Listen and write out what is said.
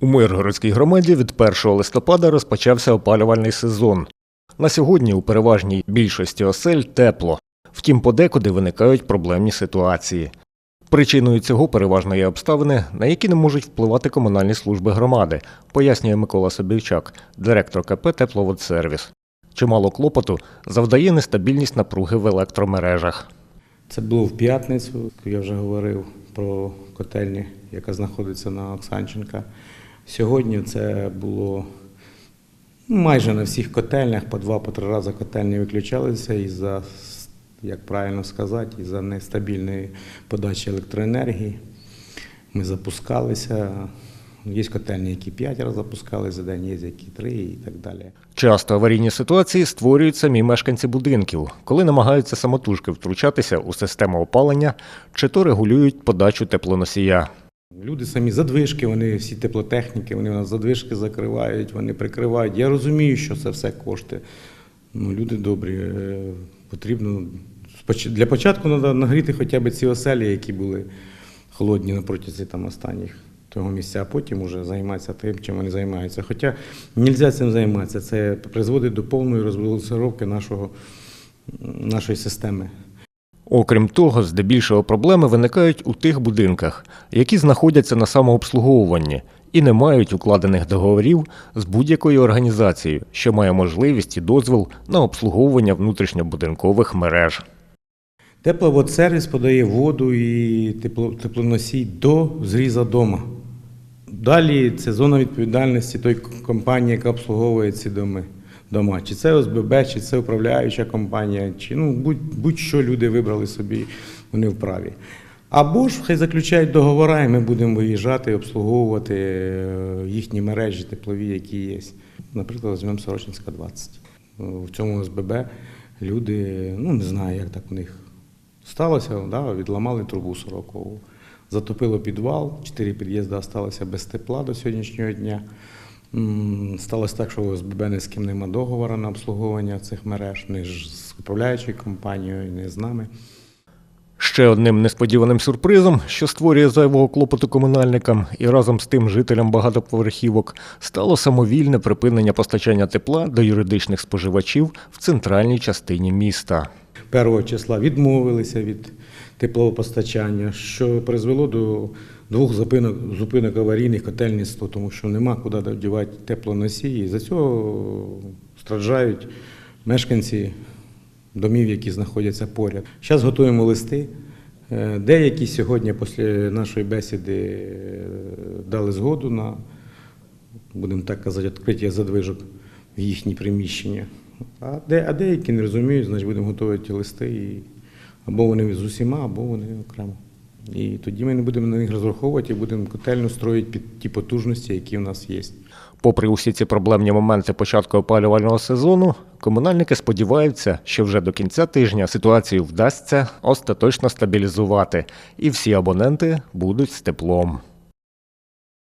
У Миргородській громаді від 1 листопада розпочався опалювальний сезон. На сьогодні у переважній більшості осель тепло, втім подекуди виникають проблемні ситуації. Причиною цього переважно є обставини, на які не можуть впливати комунальні служби громади, пояснює Микола Собівчак, директор КП Тепловодсервіс. Чимало клопоту завдає нестабільність напруги в електромережах. Це було в п'ятницю. Я вже говорив про котельню, яка знаходиться на Оксанченка. Сьогодні це було майже на всіх котельнях, по два, по три рази котельні виключалися із-за, як правильно сказати, із-за нестабільної подачі електроенергії. Ми запускалися. Є котельні, які п'ять разів запускали за день, є які три і так далі. Часто аварійні ситуації створюють самі мешканці будинків, коли намагаються самотужки втручатися у систему опалення чи то регулюють подачу теплоносія. Люди самі задвижки, вони всі теплотехніки, вони у нас задвижки закривають, вони прикривають. Я розумію, що це все кошти. Ну, люди добрі, е, потрібно для початку треба нагріти хоча б ці оселі, які були холодні на протязі там останніх того місця, а потім вже займатися тим, чим вони займаються. Хоча не можна цим займатися, це призводить до повної розбалансировки нашого, нашої системи. Окрім того, здебільшого проблеми виникають у тих будинках, які знаходяться на самообслуговуванні і не мають укладених договорів з будь-якою організацією, що має можливість і дозвіл на обслуговування внутрішньобудинкових мереж. Тепловодсервіс подає воду і тепло, теплоносій до зріза дома. Далі це зона відповідальності тої компанії, яка обслуговує ці доми. Дома. Чи це ОСББ, чи це управляюча компанія, чи ну, будь, будь-що люди вибрали собі, вони вправі. Або ж хай заключають договори, і ми будемо виїжджати, обслуговувати е, їхні мережі теплові, які є. Наприклад, візьмемо Сорочинська 20. В цьому ОСББ люди, ну не знаю, як так у них сталося, да, відламали трубу сорокову. Затопило підвал, чотири під'їзди залишилися без тепла до сьогоднішнього дня. Сталося так, що ОСББ ні з ким нема договору на обслуговування цих мереж, ні ж з управляючою компанією, ні з нами. Ще одним несподіваним сюрпризом, що створює зайвого клопоту комунальникам і разом з тим жителям багатоповерхівок, стало самовільне припинення постачання тепла до юридичних споживачів в центральній частині міста. 1 числа відмовилися від теплового постачання, що призвело до двох зупинок, зупинок аварійних котельництва, тому що нема куди дівати теплоносії. За цього страждають мешканці домів, які знаходяться поряд. Зараз готуємо листи. Е, Деякі сьогодні після нашої бесіди е, дали згоду на, будемо так казати, відкриття задвижок в їхні приміщення. А, де, а деякі не розуміють, значить будемо готувати листи. І, або вони з усіма, або вони окремо. І тоді ми не будемо на них розраховувати будемо котельну строїти під ті потужності, які в нас є. Попри усі ці проблемні моменти початку опалювального сезону, комунальники сподіваються, що вже до кінця тижня ситуацію вдасться остаточно стабілізувати, і всі абоненти будуть з теплом.